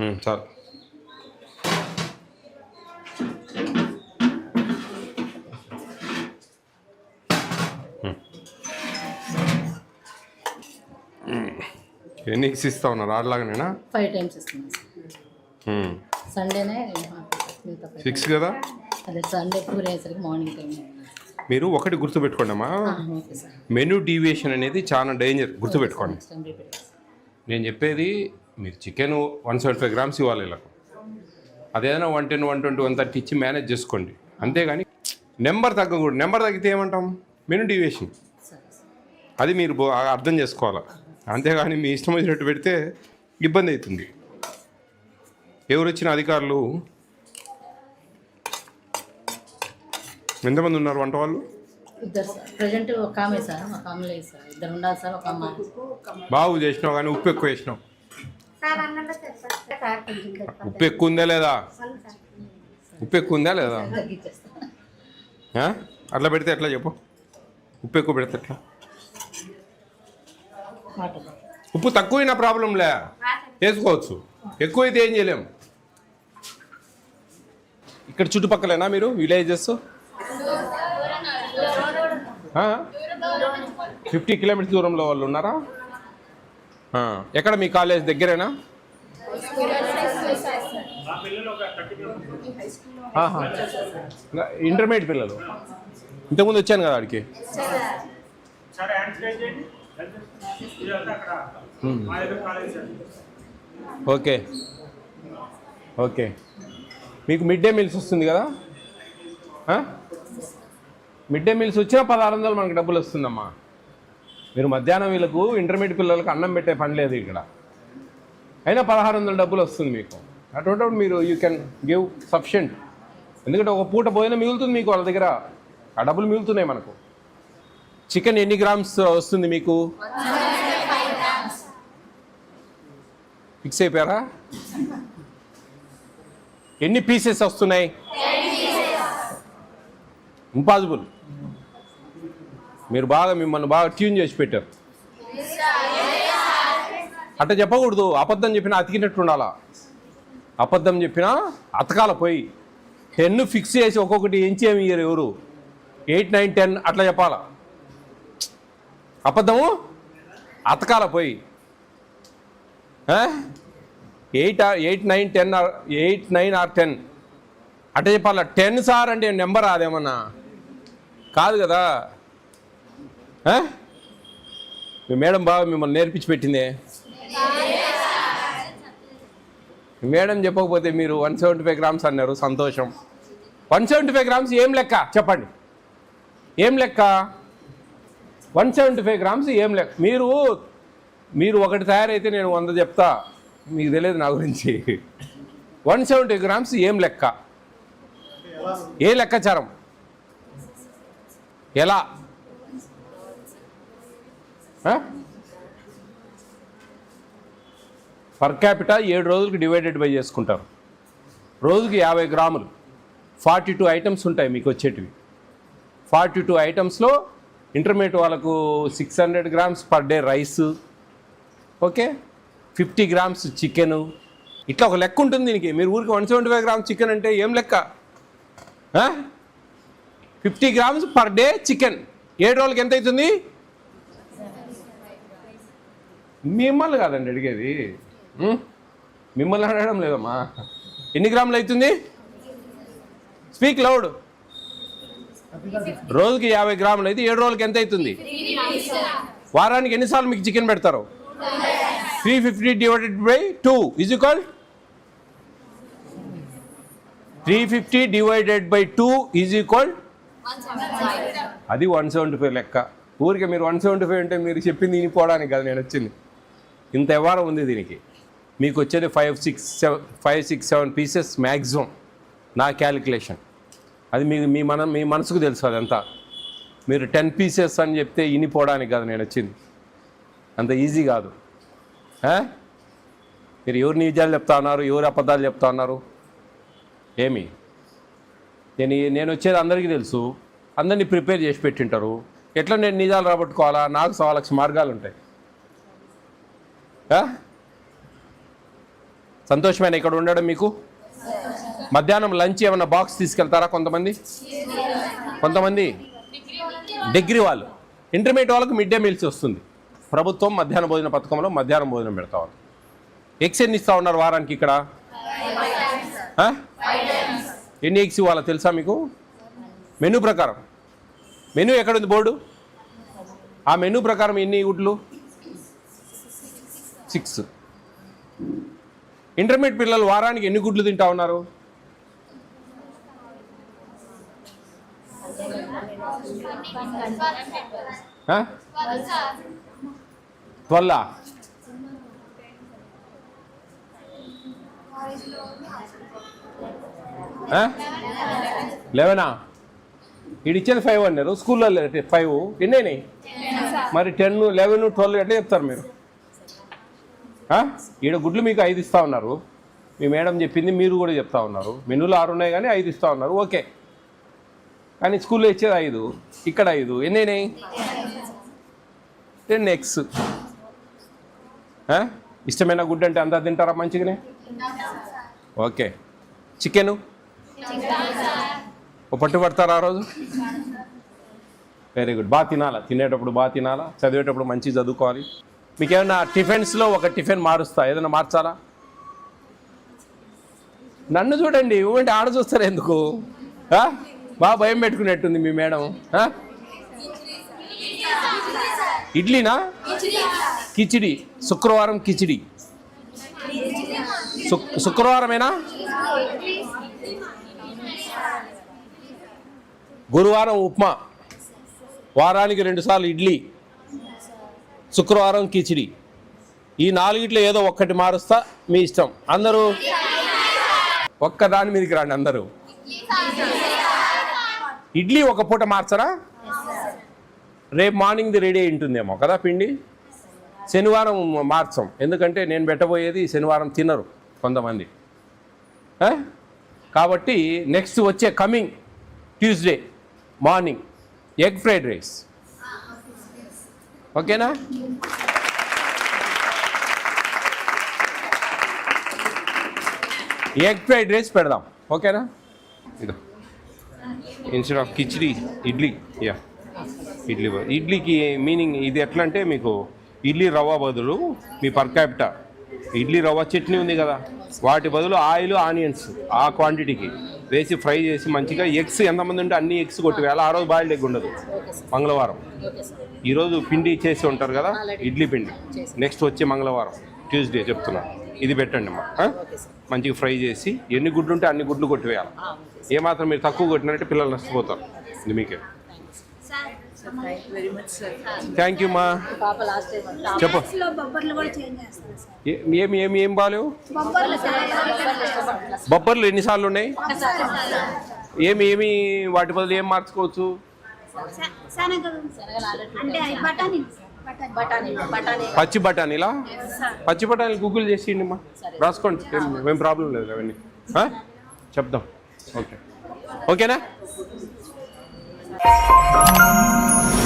చాలు ఉమ్. ఉమ్. ఎన్ని ఎగ్స్ ఇస్తా ఉన్నారు ఆడలాగానేనా ఫైవ్ టైమ్స్. సండేనే సిక్స్. కదా? అదే సండే టూర్ అయ్యేసరికి మార్నింగ్ టైం మీరు ఒకటి గుర్తుపెట్టుకోండి అమ్మా. మెనూ డీవియేషన్ అనేది చాలా డేంజర్ గుర్తుపెట్టుకోండి. నేను చెప్పేది మీరు chicken one seventy five grams ఇవ్వాలి ఇలా అదేదైనా one ten one twenty one thirty ఇచ్చి మేనేజ్ చేసుకోండి. అంతేగాని నెంబర్ తగ్గకూడదు. నెంబర్ తగ్గితే ఏమంటాం? మెనూ డీవియేషన్ అది మీరు బో- అర్థం చేసుకోవాలి? అంతేగాని మీ ఇష్టం వచ్చినట్టు పెడితే ఇబ్బంది అవుతుంది. ఎవరు వచ్చిన అధికారులు? ఎంతమంది ఉన్నారు వంట వాళ్ళు? ఇద్దరు సార్. ప్రజెంట్ ఒక ఆమె సార్ ఒక ఆమె లేదు సార్. ఇద్దరు ఉండాలి సార్ ఒక అమ్మాయి. బాగు చేసినావు కానీ ఉప్పు ఎక్కువ వేసినావు. ఉప్పు ఎక్కువ ఉందా లేదా ఉప్పు ఎక్కువ ఉందా లేదా? అట్లా పెడితే ఎట్లా చెప్పు? ఉప్పు ఎక్కువ పెడితే ఎట్లా? ఉప్పు తక్కువైన ప్రాబ్లంలే వేసుకోవచ్చు. ఎక్కువైతే ఏం చేయలేం. ఇక్కడ చుట్టుపక్కలేనా మీరు విలేజెస్ ఫిఫ్టీ కిలోమీటర్స్ దూరంలో వాళ్ళు ఉన్నారా? ఎక్కడ మీ కాలేజ్ దగ్గరేనా. ఇంటర్మీడియట్ పిల్లలు. ఇంతకుముందు వచ్చాను కదా ఆడికి. Sir okay. ఓకే. మీకు మిడ్ డే మీల్స్ వస్తుంది కదా? మిడ్ డే మీల్స్ వచ్చినా పదహారు వందలు మనకి డబ్బులు వస్తుందమ్మా. మీరు మధ్యాహ్నం వీళ్ళకు ఇంటర్మీడియట్ పిల్లలకు అన్నం పెట్టే పని లేదు ఇక్కడ. అయినా పదహారు వందల డబ్బులు వస్తుంది మీకు. అటువంటిప్పుడు మీరు యూ కెన్ గివ్ సఫిషియంట్ ఎందుకంటే ఒక పూట భోజనం మిగులుతుంది మీకు వాళ్ళ దగ్గర. ఆ డబ్బులు మిగులుతున్నాయి మనకు. చికెన్ ఎన్ని గ్రామ్స్ వస్తుంది మీకు? ఫిక్స్ అయిపోయారా? ఎన్ని పీసెస్ వస్తున్నాయి? ఇంపాసిబుల్ మీరు బాగా మిమ్మల్ని బాగా ట్యూన్ చేసి పెట్టారు. అట్ట చెప్పకూడదు. అబద్ధం చెప్పినా అతికినట్టు ఉండాలా? అబద్ధం చెప్పినా అతకాల పోయి. టెన్ ఫిక్స్ చేసి ఒక్కొక్కటి ఎంచి ఏమి ఇయ్యరు ఎవరు? ఎయిట్ నైన్ టెన్ అట్లా చెప్పాలా? అబద్ధము? అతకాల పోయి. Eight eight nine ten or eight nine or ten. అంటే చెప్పాలా? టెన్ సార్ అంటే నెంబర్ అదేమన్నా కాదు కదా. మీ మేడం బాగా మిమ్మల్ని నేర్పించి పెట్టిందే. మేడం చెప్పకపోతే మీరు వన్ సెవెంటీ ఫైవ్ గ్రామ్స్ అన్నారు సంతోషం. వన్ సెవెంటీ ఫైవ్ గ్రామ్స్ ఏం లెక్క? చెప్పండి. ఏం లెక్క? వన్ సెవెంటీ ఫైవ్ గ్రామ్స్ ఏం లెక్క? మీరు మీరు ఒకటి తయారైతే నేను వంద చెప్తా. మీకు తెలియదు నా గురించి. వన్ సెవెంటీ గ్రామ్స్ ఏం లెక్క? ఏ లెక్కాచారం? ఎలా? పర్ క్యాపిటా ఏడు రోజులకు డివైడెడ్ బై చేసుకుంటారు. రోజుకి యాభై గ్రాములు. ఫార్టీ టూ ఐటమ్స్ ఉంటాయి మీకు వచ్చేటివి. ఫార్టీ టూ ఐటమ్స్లో ఇంటర్మీడియట్ వాళ్ళకు six hundred grams per day rice okay fifty grams chicken ఇట్లా ఒక లెక్క ఉంటుంది దీనికి. మీరు ఊరికి one seventy five grams chicken అంటే ఏం లెక్క? Fifty grams per day chicken ఏడు రోజులకి ఎంత అవుతుంది? మిమ్మల్ని కాదండి అడిగేది? మిమ్మల్ని అడగడం లేదమ్మా. ఎన్ని గ్రాములు అవుతుంది? స్పీక్ లౌడ్ రోజుకి యాభై గ్రాములు అయితే ఏడు రోజులకి ఎంత అవుతుంది? వారానికి ఎన్నిసార్లు మీకు చికెన్ పెడతారు? Three fifty divided by two is equal three fifty divided by two is equal అది వన్ సెవెంటీ ఫైవ్ లెక్క. ఊరికే మీరు వన్ సెవెంటీ ఫైవ్ అంటే మీరు చెప్పింది వినిపోవడానికి కాదు నేను వచ్చింది. ఇంత వ్యవహారం ఉంది దీనికి. మీకు వచ్చేది five six seven five six seven pieces maximum నా క్యాలిక్యులేషన్ అది మీ మీ మన మీ మనసుకు తెలుసు అదంతా. మీరు టెన్ పీసెస్ అని చెప్తే ఇనిపోవడానికి కాదు నేను వచ్చింది. అంత ఈజీ కాదు. మీరు ఎవరు నిజాలు చెప్తా ఉన్నారు ఎవరు అబద్ధాలు చెప్తా ఉన్నారు? ఏమి? నేను నేను వచ్చేది అందరికీ తెలుసు. అందరినీ ప్రిపేర్ చేసి పెట్టింటారు. ఎట్లా నేను నిజాలు రాబట్టుకోవాలా? నాకు సవా లక్ష మార్గాలు ఉంటాయి. సంతోషమైన ఇక్కడ ఉండడం మీకు? మధ్యాహ్నం లంచ్ ఏమన్నా బాక్స్ తీసుకెళ్తారా కొంతమంది? కొంతమంది? డిగ్రీ వాళ్ళు. ఇంటర్మీడియట్ వాళ్ళకి మిడ్ డే మీల్స్ వస్తుంది. ప్రభుత్వం మధ్యాహ్న భోజన పథకంలో మధ్యాహ్నం భోజనం పెడతా ఉంది. ఎగ్స్ ఎన్ని ఇస్తా ఉన్నారు వారానికి ఇక్కడ? ఎన్ని ఎగ్స్ ఇవ్వాలో తెలుసా మీకు? మెనూ ప్రకారం. మెనూ ఎక్కడుంది బోర్డు? ఆ మెనూ ప్రకారం ఎన్ని గుడ్లు? సిక్స్. ఇంటర్మీడియట్ పిల్లలు వారానికి ఎన్ని గుడ్లు తింటా ఉన్నారు? ట్వెల్లా లెవెనా? ఇచ్చేది ఫైవ్ అన్నారు. స్కూల్లో ఫైవ్. ఎన్ని అయినాయి? మరి టెన్ లెవెన్ ట్వెల్వ్ ఎట్లా చెప్తారు మీరు? ఈడ గుడ్లు మీకు ఐదు ఇస్తా ఉన్నారు. మీ మేడం చెప్పింది మీరు కూడా చెప్తా ఉన్నారు. మెనూలో ఆరు ఉన్నాయి కానీ ఐదు ఇస్తా ఉన్నారు. ఓకే. కానీ స్కూల్లో ఇచ్చేది ఐదు. ఇక్కడ ఐదు. ఎన్ని అయినాయి? Ten X. ఇష్టమైన గుడ్ అంటే అంతా తింటారా మంచిగానే? ఓకే. చికెను? ఓ పట్టు పడతారా ఆ రోజు? వెరీ గుడ్ బాగా తినాలా? తినేటప్పుడు బాగా తినాలా? చదివేటప్పుడు మంచిగా చదువుకోవాలి? మీకు ఏమైనా టిఫిన్స్లో ఒక టిఫిన్ మారుస్తా? ఏదైనా మార్చాలా? నన్ను చూడండి ఇవ్వండి ఆడ చూస్తారు ఎందుకు? బాగా భయం పెట్టుకునేట్టుంది మీ మేడం. ఇడ్లీనా? కిచిడి. శుక్రవారం కిచిడి. శుక్రవారమేనా? గురువారం ఉప్మా. వారానికి రెండుసార్లు ఇడ్లీ. శుక్రవారం కిచిడి. ఈ నాలుగిట్లో ఏదో ఒక్కటి మారుస్తా మీ ఇష్టం. అందరూ ఒక్క దాని మీదకి రండి అందరూ. ఇడ్లీ ఒక పూట మార్చరా? రేపు మార్నింగ్ది రెడీ అయి ఉంటుందేమో కదా పిండి? శనివారం మార్చం. ఎందుకంటే నేను పెట్టబోయేది శనివారం తినరు కొంతమంది. కాబట్టి నెక్స్ట్ వచ్చే coming Tuesday morning egg fried rice ఓకేనా? ఎగ్ ఫ్రైడ్ రైస్ పెడదాం. ఓకేనా? ఇదో. ఇన్స్టెడ్ ఆఫ్ కిచిడి ఇడ్లీ యా ఇడ్లీ ఇడ్లీకి మీనింగ్ ఇది ఎట్లా అంటే మీకు ఇడ్లీ రవ్వ బదులు మీ పర్ క్యాపిట ఇడ్లీ రవ్వ చట్నీ ఉంది కదా. వాటి బదులు ఆయిల్ ఆనియన్స్ ఆ క్వాంటిటీకి వేసి ఫ్రై చేసి మంచిగా ఎగ్స్ ఎంతమంది ఉంటే అన్ని ఎగ్స్ కొట్టివేయాలి ఆ రోజు బాయిల్డ్ ఎగ్ ఉండదు. మంగళవారం. ఈరోజు పిండి చేసి ఉంటారు కదా ఇడ్లీ పిండి. నెక్స్ట్ వచ్చే మంగళవారం ట్యూస్డే చెప్తున్నా. ఇది పెట్టండి అమ్మా? మంచిగా ఫ్రై చేసి ఎన్ని గుడ్లు ఉంటే అన్ని గుడ్లు కొట్టివేయాలి. ఏమాత్రం మీరు తక్కువ కొట్టినట్టే పిల్లలు నష్టపోతారు. ఇది మీకే. థ్యాంక్ యూ మా పాప లాస్ట్ టైం చెప్పు. లో బొబ్బర్లు కూడా చేంజ్ చేస్తారు సార్ ఏ- ఏమి ఏమి ఏం బాగాలేవు బొబ్బర్లు బొబ్బర్లు ఎన్నిసార్లు ఉన్నాయి? ఏమి ఏమి వాటి బదులు ఏం మార్చుకోవచ్చు? బఠానీ బఠానీ. బఠానీ బఠానీ. పచ్చి బఠానీలా? పచ్చి బఠానీలు గూగుల్ చేసేయండి మా. రాసుకోండి. ఏం- ప్రాబ్లం లేదు అవన్నీ? చెప్దాం. ఓకే. ఓకేనా? Música